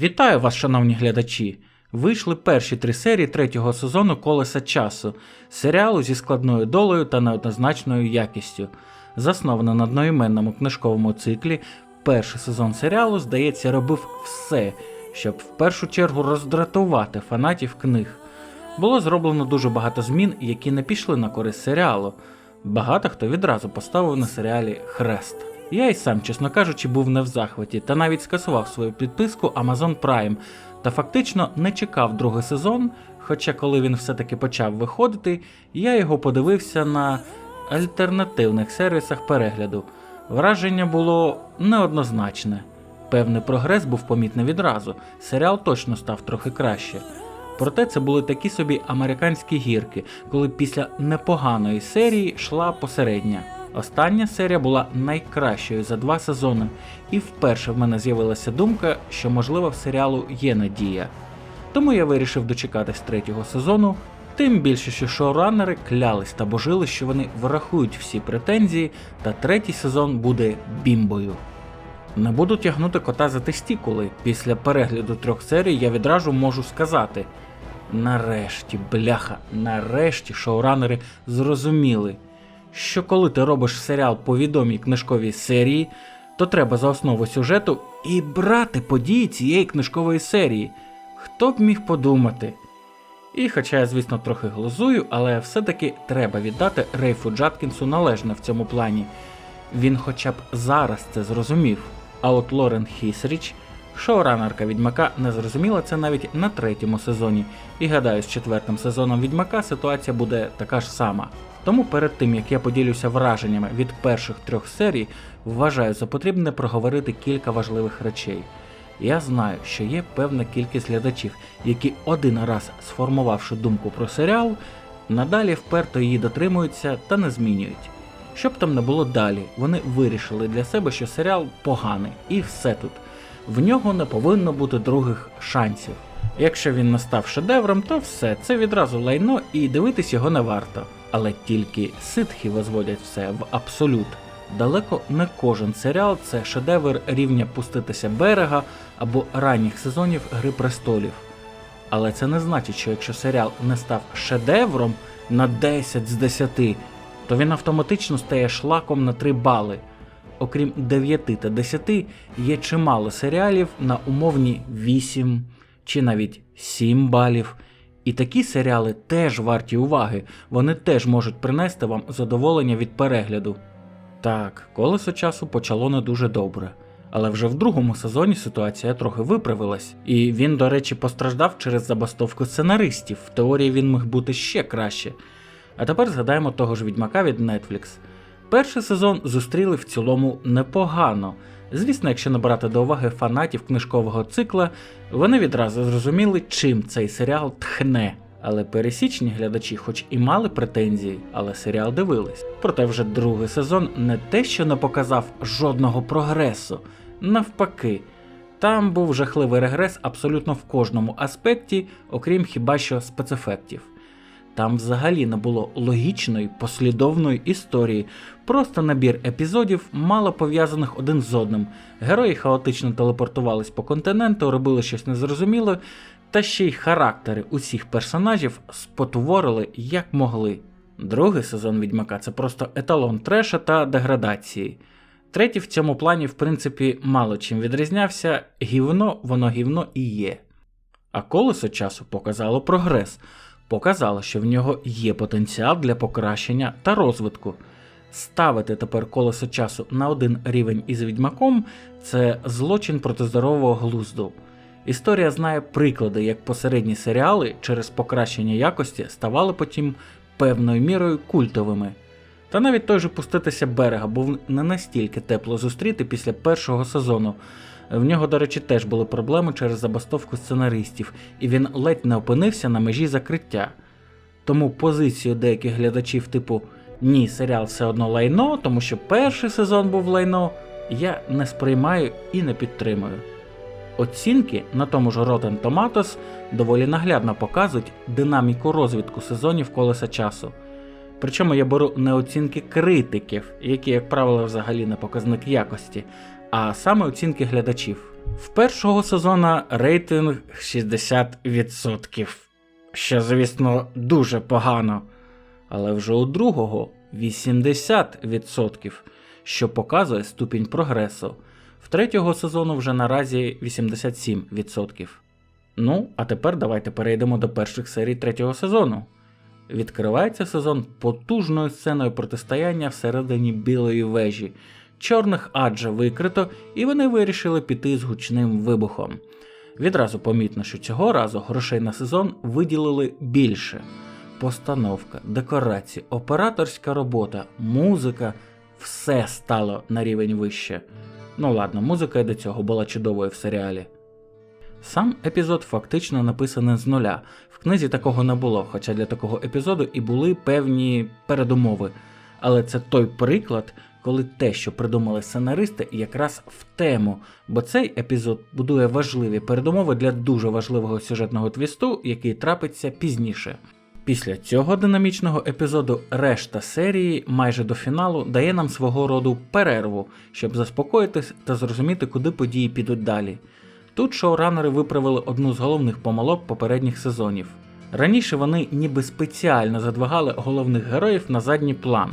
Вітаю вас, шановні глядачі! Вийшли перші три серії третього сезону Колеса часу, серіалу зі складною долею та неоднозначною якістю. Засновано на одноіменному книжковому циклі, перший сезон серіалу, здається, робив все, щоб в першу чергу роздратувати фанатів книг. Було зроблено дуже багато змін, які не пішли на користь серіалу. Багато хто відразу поставив на серіалі хрест. Я й сам, чесно кажучи, був не в захваті та навіть скасував свою підписку Amazon Prime та фактично не чекав другий сезон. Хоча, коли він все-таки почав виходити, я його подивився на альтернативних сервісах перегляду. Враження було неоднозначне. Певний прогрес був помітний відразу, серіал точно став трохи краще. Проте це були такі собі американські гірки, коли після непоганої серії йшла посередня. Остання серія була найкращою за два сезони, і вперше в мене з'явилася думка, що можливо в серіалу є надія. Тому я вирішив дочекатись третього сезону, тим більше, що шоураннери клялись та божили, що вони врахують всі претензії, та третій сезон буде бімбою. Не буду тягнути кота за тестікули. Після перегляду трьох серій я відразу можу сказати: нарешті, бляха, нарешті шоуранери зрозуміли, що коли ти робиш серіал по відомій книжковій серії, то треба за основу сюжету і брати події цієї книжкової серії. Хто б міг подумати? І хоча я, звісно, трохи глузую, але все-таки треба віддати Рейфу Джаткінсу належне в цьому плані. Він хоча б зараз це зрозумів. А от Лорен Хісріч, шоуранерка Відьмака, не зрозуміла це навіть на третьому сезоні. І гадаю, з четвертим сезоном Відьмака ситуація буде така ж сама. Тому перед тим як я поділюся враженнями від перших трьох серій, вважаю за потрібне проговорити кілька важливих речей. Я знаю, що є певна кількість глядачів, які один раз сформувавши думку про серіал, надалі вперто її дотримуються та не змінюють. Щоб там не було далі, вони вирішили для себе, що серіал поганий, і все тут. В нього не повинно бути других шансів. Якщо він не став шедевром, то все, це відразу лайно і дивитись його не варто. Але тільки ситхи возводять все в абсолют. Далеко не кожен серіал це шедевр рівня пуститися берега або ранніх сезонів Гри престолів. Але це не значить, що якщо серіал не став шедевром на 10 з 10, то він автоматично стає шлаком на 3 бали. Окрім 9 та 10, є чимало серіалів на умовні 8 чи навіть 7 балів. І такі серіали теж варті уваги, вони теж можуть принести вам задоволення від перегляду. Так, колесо часу почало не дуже добре. Але вже в другому сезоні ситуація трохи виправилась, і він, до речі, постраждав через забастовку сценаристів. В теорії він міг бути ще краще. А тепер згадаємо того ж відьмака від Netflix. Перший сезон зустріли в цілому непогано. Звісно, якщо не брати до уваги фанатів книжкового цикла, вони відразу зрозуміли, чим цей серіал тхне. Але пересічні глядачі, хоч і мали претензії, але серіал дивились. Проте вже другий сезон не те, що не показав жодного прогресу, навпаки, там був жахливий регрес абсолютно в кожному аспекті, окрім хіба що спецефектів. Там взагалі не було логічної, послідовної історії, просто набір епізодів, мало пов'язаних один з одним. Герої хаотично телепортувались по континенту, робили щось незрозуміле, та ще й характери усіх персонажів спотворили як могли. Другий сезон Відьмака це просто еталон треша та деградації. Третій в цьому плані, в принципі, мало чим відрізнявся, гівно воно гівно і є. А колесо часу показало прогрес, показало, що в нього є потенціал для покращення та розвитку. Ставити тепер колесо часу на один рівень із відьмаком це злочин проти здорового глузду. Історія знає приклади, як посередні серіали через покращення якості ставали потім певною мірою культовими. Та навіть той же пуститися берега був не настільки тепло зустріти після першого сезону. В нього, до речі, теж були проблеми через забастовку сценаристів, і він ледь не опинився на межі закриття. Тому позицію деяких глядачів, типу ні, серіал все одно лайно, тому що перший сезон був лайно, я не сприймаю і не підтримую. Оцінки на тому ж Rotten Tomatoes доволі наглядно показують динаміку розвитку сезонів колеса часу. Причому я беру не оцінки критиків, які, як правило, взагалі не показник якості, а саме оцінки глядачів. В першого сезона рейтинг 60%, що, звісно, дуже погано. Але вже у другого 80%, що показує ступінь прогресу. В третього сезону вже наразі 87%. Ну, а тепер давайте перейдемо до перших серій третього сезону. Відкривається сезон потужною сценою протистояння всередині білої вежі. Чорних адже викрито, і вони вирішили піти з гучним вибухом. Відразу помітно, що цього разу грошей на сезон виділили більше. Постановка, декорації, операторська робота, музика все стало на рівень вище. Ну ладно, музика і до цього була чудовою в серіалі. Сам епізод фактично написаний з нуля. В книзі такого не було, хоча для такого епізоду і були певні передумови. Але це той приклад, коли те, що придумали сценаристи, якраз в тему, бо цей епізод будує важливі передумови для дуже важливого сюжетного твісту, який трапиться пізніше. Після цього динамічного епізоду решта серії майже до фіналу дає нам свого роду перерву, щоб заспокоїтись та зрозуміти, куди події підуть далі. Тут шоуранери виправили одну з головних помилок попередніх сезонів. Раніше вони ніби спеціально задвигали головних героїв на задній план,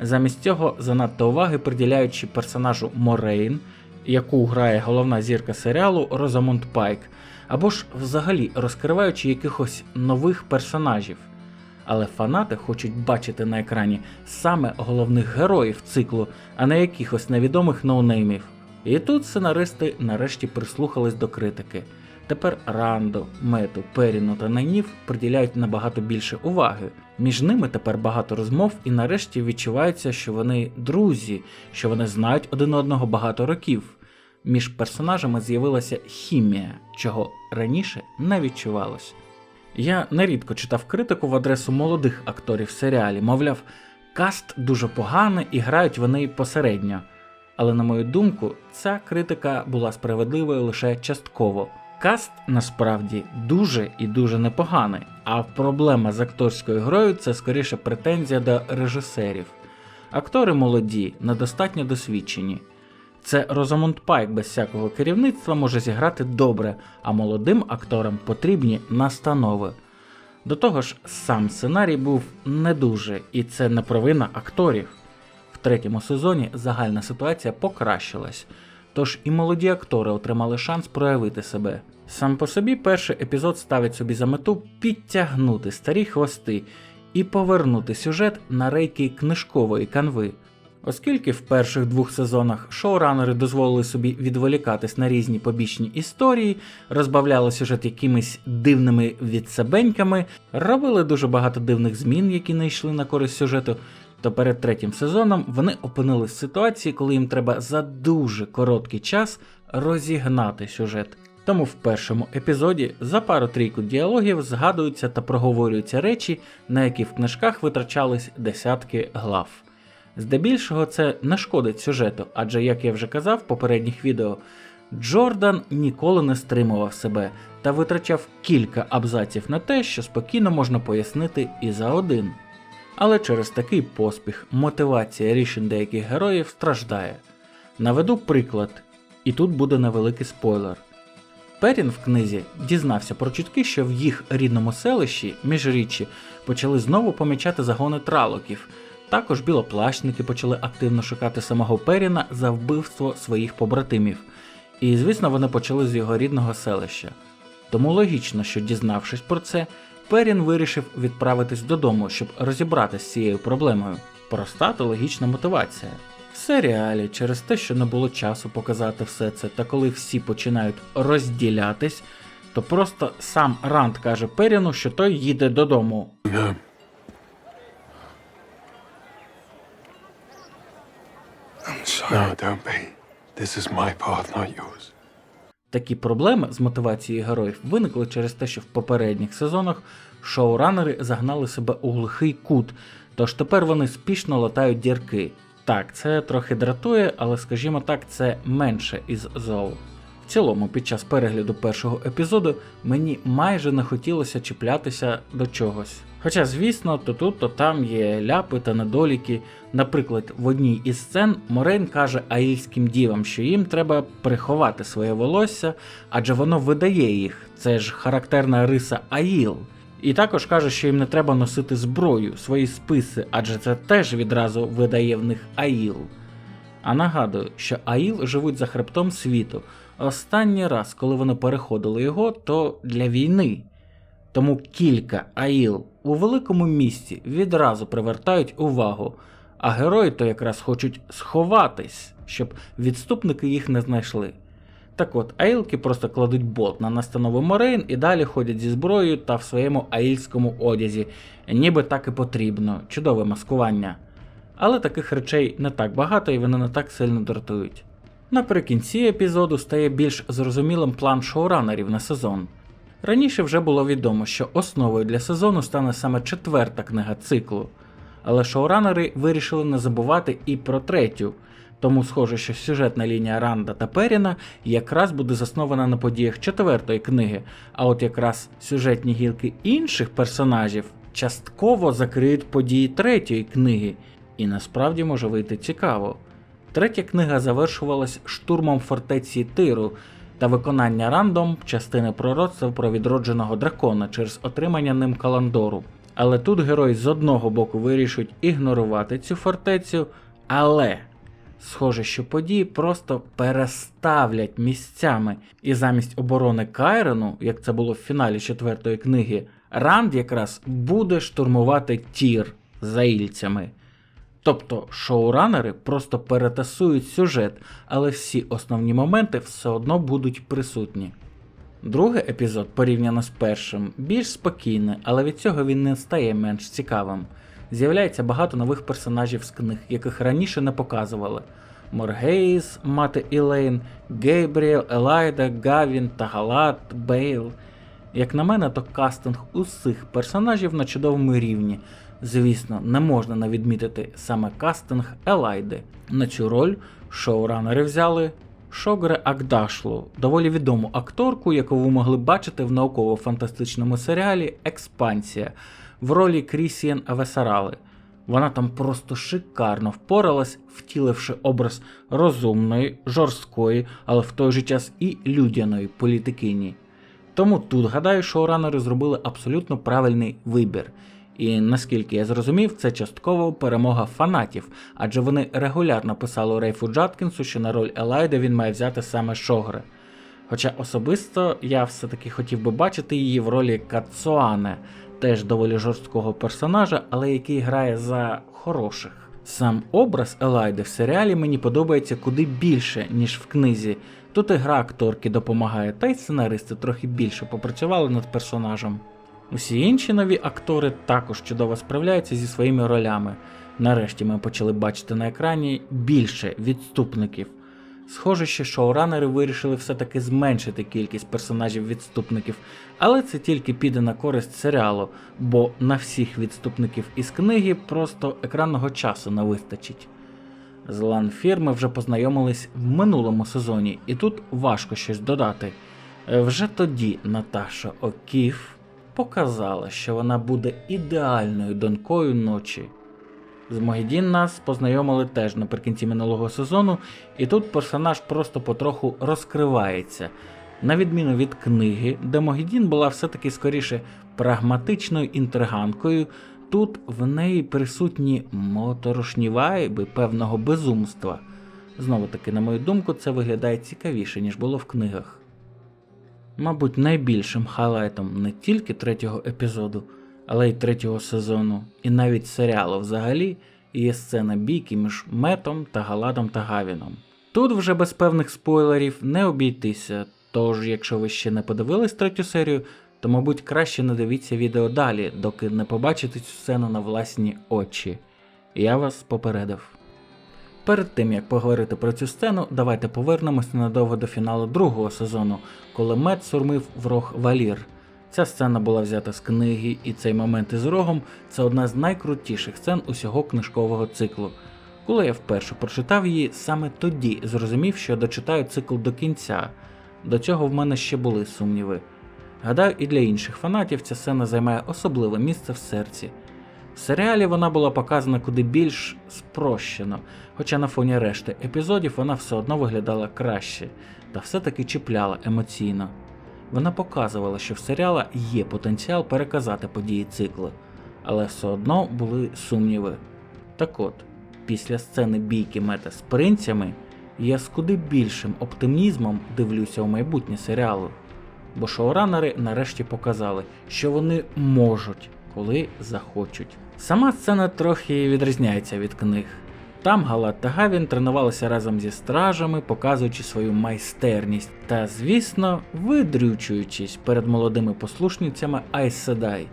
замість цього занадто уваги приділяючи персонажу Морейн, яку грає головна зірка серіалу Розамонд Пайк, або ж взагалі розкриваючи якихось нових персонажів. Але фанати хочуть бачити на екрані саме головних героїв циклу, а не якихось невідомих ноунеймів. І тут сценаристи нарешті прислухались до критики. Тепер Рандо, Мету, Періну та Найнів приділяють набагато більше уваги. Між ними тепер багато розмов, і нарешті відчувається, що вони друзі, що вони знають один одного багато років. Між персонажами з'явилася хімія, чого раніше не відчувалось. Я нерідко читав критику в адресу молодих акторів в серіалі, мовляв, каст дуже поганий і грають вони посередньо. Але на мою думку, ця критика була справедливою лише частково. Каст насправді дуже і дуже непоганий, а проблема з акторською грою це скоріше претензія до режисерів. Актори молоді, недостатньо досвідчені. Це Розамонд Пайк без всякого керівництва може зіграти добре, а молодим акторам потрібні настанови. До того ж, сам сценарій був не дуже, і це не провина акторів. В третьому сезоні загальна ситуація покращилась, тож і молоді актори отримали шанс проявити себе. Сам по собі перший епізод ставить собі за мету підтягнути старі хвости і повернути сюжет на рейки книжкової канви. Оскільки в перших двох сезонах шоуранери дозволили собі відволікатись на різні побічні історії, розбавляли сюжет якимись дивними відсебеньками, робили дуже багато дивних змін, які не йшли на користь сюжету, то перед третім сезоном вони опинились в ситуації, коли їм треба за дуже короткий час розігнати сюжет. Тому в першому епізоді за пару-трійку діалогів згадуються та проговорюються речі, на які в книжках витрачались десятки глав. Здебільшого це не шкодить сюжету, адже, як я вже казав в попередніх відео, Джордан ніколи не стримував себе та витрачав кілька абзаців на те, що спокійно можна пояснити і за один. Але через такий поспіх мотивація рішень деяких героїв страждає. Наведу приклад, і тут буде невеликий спойлер. Перін в книзі дізнався про чутки, що в їх рідному селищі міжріччі почали знову помічати загони тралоків. Також білоплащники почали активно шукати самого Періна за вбивство своїх побратимів, і, звісно, вони почали з його рідного селища. Тому логічно, що дізнавшись про це, Перін вирішив відправитись додому, щоб розібратися з цією проблемою. Проста та логічна мотивація. В серіалі через те, що не було часу показати все це, та коли всі починають розділятись, то просто сам Ранд каже Періну, що той їде додому. No. I'm sorry. No, don't be. This is my path, not yours. Такі проблеми з мотивацією героїв виникли через те, що в попередніх сезонах шоуранери загнали себе у глухий кут, тож тепер вони спішно латають дірки. Так, це трохи дратує, але скажімо так, це менше із зол. В цілому, під час перегляду першого епізоду мені майже не хотілося чіплятися до чогось. Хоча, звісно, то тут, то там є ляпи та недоліки. Наприклад, в одній із сцен Морейн каже аїльським дівам, що їм треба приховати своє волосся, адже воно видає їх. Це ж характерна риса Аїл. І також каже, що їм не треба носити зброю, свої списи, адже це теж відразу видає в них Аїл. А нагадую, що Аїл живуть за хребтом світу. Останній раз, коли вони переходили його, то для війни. Тому кілька Аїл у великому місті відразу привертають увагу, а герої то якраз хочуть сховатись, щоб відступники їх не знайшли. Так от, аїлки просто кладуть болт на настанову Морейн і далі ходять зі зброєю та в своєму аїльському одязі, ніби так і потрібно, чудове маскування. Але таких речей не так багато і вони не так сильно дратують. Наприкінці епізоду стає більш зрозумілим план шоуранерів на сезон. Раніше вже було відомо, що основою для сезону стане саме четверта книга циклу, але шоуранери вирішили не забувати і про третю, тому схоже, що сюжетна лінія Ранда та Періна якраз буде заснована на подіях четвертої книги, а от якраз сюжетні гілки інших персонажів частково закриють події третьої книги, і насправді може вийти цікаво. Третя книга завершувалась штурмом фортеці Тиру та виконання рандом частини пророцтва про відродженого дракона через отримання ним каландору. Але тут герої з одного боку вирішують ігнорувати цю фортецю, але схоже, що події просто переставлять місцями, і замість оборони Кайрену, як це було в фіналі четвертої книги, Ранд якраз буде штурмувати тір за ільцями. Тобто шоуранери просто перетасують сюжет, але всі основні моменти все одно будуть присутні. Другий епізод, порівняно з першим, більш спокійний, але від цього він не стає менш цікавим. З'являється багато нових персонажів з книг, яких раніше не показували: Моргейс, мати Ілейн, Гейбріел, Елайда, Гавін, Тагалат, Бейл. Як на мене, то кастинг усіх персонажів на чудовому рівні. Звісно, не можна не відмітити саме кастинг Елайди. На цю роль шоуранери взяли Шогре Акдашлу, доволі відому акторку, яку ви могли бачити в науково-фантастичному серіалі Експансія в ролі Крісієн Авесарали. Вона там просто шикарно впоралась, втіливши образ розумної, жорсткої, але в той же час і людяної політикині. Тому тут, гадаю, шоуранери зробили абсолютно правильний вибір. І наскільки я зрозумів, це частково перемога фанатів, адже вони регулярно писали Рейфу Джаткінсу, що на роль Елайда він має взяти саме Шогре. Хоча особисто я все-таки хотів би бачити її в ролі Кацуане, теж доволі жорсткого персонажа, але який грає за хороших. Сам образ Елайди в серіалі мені подобається куди більше, ніж в книзі. Тут і гра акторки допомагає, та й сценаристи трохи більше попрацювали над персонажем. Усі інші нові актори також чудово справляються зі своїми ролями. Нарешті ми почали бачити на екрані більше відступників. Схоже, що шоуранери вирішили все-таки зменшити кількість персонажів-відступників, але це тільки піде на користь серіалу, бо на всіх відступників із книги просто екранного часу не вистачить. З Ланфір ми вже познайомились в минулому сезоні, і тут важко щось додати. Е, Вже тоді Наташа Окіф показала, що вона буде ідеальною донькою ночі. З Могідін нас познайомили теж наприкінці минулого сезону, і тут персонаж просто потроху розкривається. На відміну від книги, де Могідін була все-таки скоріше прагматичною інтриганкою, тут в неї присутні моторошні вайби певного безумства. Знову таки, на мою думку, це виглядає цікавіше, ніж було в книгах. Мабуть, найбільшим хайлайтом не тільки третього епізоду, але й третього сезону, і навіть серіалу взагалі є сцена бійки між Метом та Галадом та Гавіном. Тут вже без певних спойлерів не обійтися, тож, якщо ви ще не подивились третю серію, то, мабуть, краще не дивіться відео далі, доки не побачите цю сцену на власні очі. Я вас попередив. Перед тим як поговорити про цю сцену, давайте повернемося надовго до фіналу другого сезону, коли Мед сурмив в Валір. Ця сцена була взята з книги, і цей момент із рогом це одна з найкрутіших сцен усього книжкового циклу. Коли я вперше прочитав її, саме тоді зрозумів, що дочитаю цикл до кінця. До цього в мене ще були сумніви. Гадаю, і для інших фанатів ця сцена займає особливе місце в серці. В серіалі вона була показана куди більш спрощено, хоча на фоні решти епізодів вона все одно виглядала краще та все-таки чіпляла емоційно. Вона показувала, що в серіала є потенціал переказати події циклу, але все одно були сумніви. Так от, після сцени бійки мета з принцями, я з куди більшим оптимізмом дивлюся у майбутнє серіалу. Бо шоуранери нарешті показали, що вони можуть, коли захочуть. Сама сцена трохи відрізняється від книг. Там Галат та Гавін тренувалися разом зі стражами, показуючи свою майстерність та, звісно, видрючуючись перед молодими послушницями Айс Седай.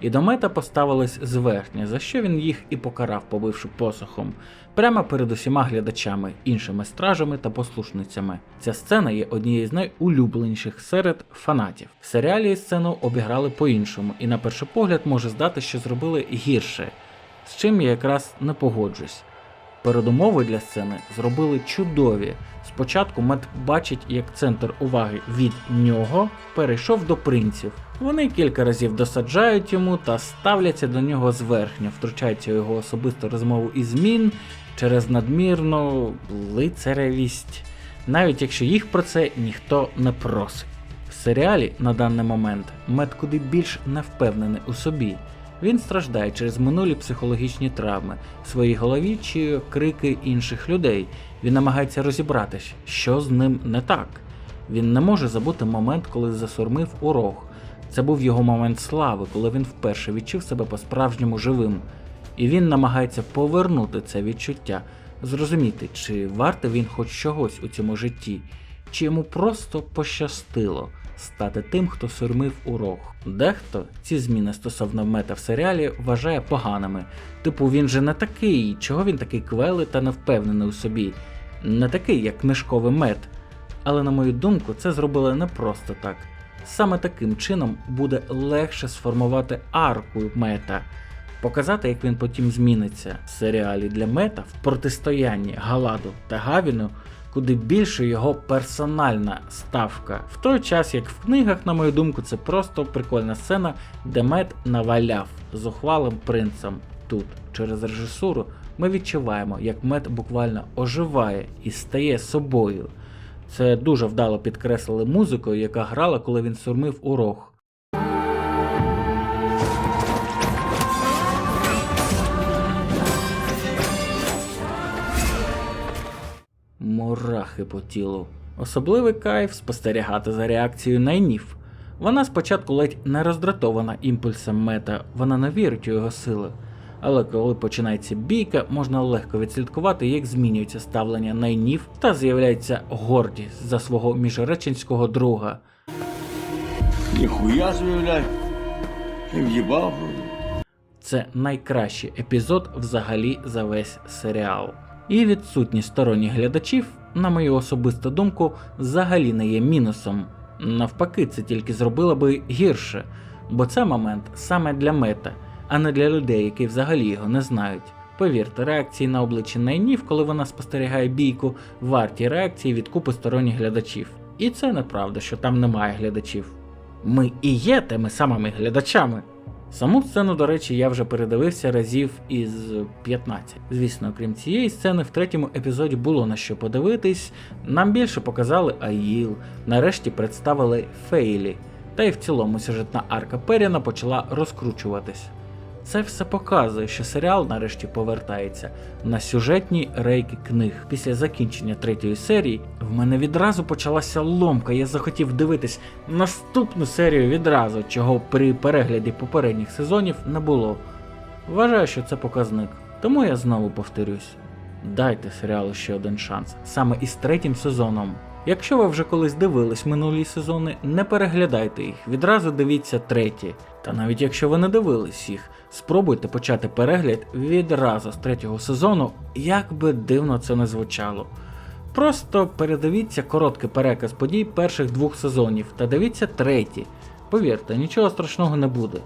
І до мета поставились зверхня, за що він їх і покарав, побивши посохом, прямо перед усіма глядачами, іншими стражами та послушницями. Ця сцена є однією з найулюбленіших серед фанатів. В серіалі сцену обіграли по-іншому, і на перший погляд може здати, що зробили гірше, з чим я якраз не погоджусь. Передумови для сцени зробили чудові. Спочатку Мед бачить, як центр уваги від нього перейшов до принців. Вони кілька разів досаджають йому та ставляться до нього зверхньо, втручаються у його особисту розмову і змін через надмірну лицаревість, навіть якщо їх про це ніхто не просить. В серіалі на даний момент Мед куди більш не впевнений у собі. Він страждає через минулі психологічні травми в своїй голові чи крики інших людей. Він намагається розібратися, що з ним не так. Він не може забути момент, коли засурмив у. Це був його момент слави, коли він вперше відчув себе по-справжньому живим. І він намагається повернути це відчуття, зрозуміти, чи варте він хоч чогось у цьому житті, чи йому просто пощастило стати тим, хто сурмив урок. Дехто ці зміни стосовно мета в серіалі вважає поганими. Типу, він же не такий, чого він такий квелий та невпевнений у собі, не такий, як книжковий мед. Але на мою думку, це зробили не просто так. Саме таким чином буде легше сформувати арку мета, показати, як він потім зміниться в серіалі для мета в протистоянні Галаду та Гавіну куди більше його персональна ставка. В той час, як в книгах, на мою думку, це просто прикольна сцена, де мед наваляв зухвалим принцем. Тут, через режисуру, ми відчуваємо, як мед буквально оживає і стає собою. Це дуже вдало підкреслили музикою, яка грала, коли він сурмив у Мурахи по тілу. Особливий кайф спостерігати за реакцією найнів. Вона спочатку ледь не роздратована імпульсом мета, вона не вірить у його сили. Але коли починається бійка, можна легко відслідкувати, як змінюється ставлення найнів та з'являється гордість за свого міжреченського друга. Ніхуя собі, в'їбав. Це найкращий епізод взагалі за весь серіал. І відсутність сторонніх глядачів, на мою особисту думку, взагалі не є мінусом. Навпаки, це тільки зробило би гірше, бо це момент саме для мета, а не для людей, які взагалі його не знають. Повірте, реакції на обличчі найнів, коли вона спостерігає бійку, варті реакції від купи сторонніх глядачів. І це неправда, що там немає глядачів. Ми і є тими самими глядачами. Саму сцену, до речі, я вже передивився разів із 15. Звісно, крім цієї сцени, в третьому епізоді було на що подивитись. Нам більше показали Аїл, нарешті представили Фейлі, та й в цілому сюжетна арка Періна почала розкручуватись. Це все показує, що серіал нарешті повертається на сюжетні рейки книг. Після закінчення третьої серії в мене відразу почалася ломка. Я захотів дивитись наступну серію відразу, чого при перегляді попередніх сезонів не було. Вважаю, що це показник. Тому я знову повторюсь: дайте серіалу ще один шанс, саме із третім сезоном. Якщо ви вже колись дивились минулі сезони, не переглядайте їх, відразу дивіться треті. Та навіть якщо ви не дивились їх, спробуйте почати перегляд відразу з третього сезону, як би дивно це не звучало. Просто передивіться короткий переказ подій перших двох сезонів та дивіться третій. Повірте, нічого страшного не буде.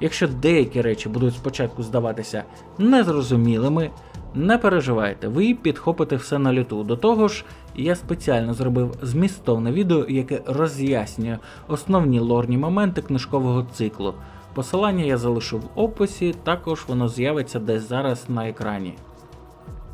Якщо деякі речі будуть спочатку здаватися незрозумілими, не переживайте, ви підхопите все на люту. До того ж, я спеціально зробив змістовне відео, яке роз'яснює основні лорні моменти книжкового циклу. Посилання я залишу в описі, також воно з'явиться десь зараз на екрані.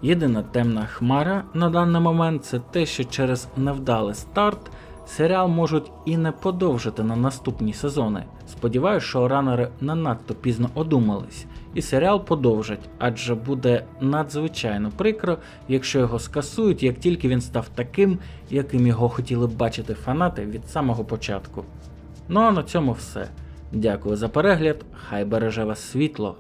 Єдина темна хмара на даний момент це те, що через невдалий старт серіал можуть і не подовжити на наступні сезони. Сподіваюсь, що ранери не надто пізно одумались, і серіал подовжать, адже буде надзвичайно прикро, якщо його скасують, як тільки він став таким, яким його хотіли бачити фанати від самого початку. Ну а на цьому все. Дякую за перегляд, хай береже вас світло.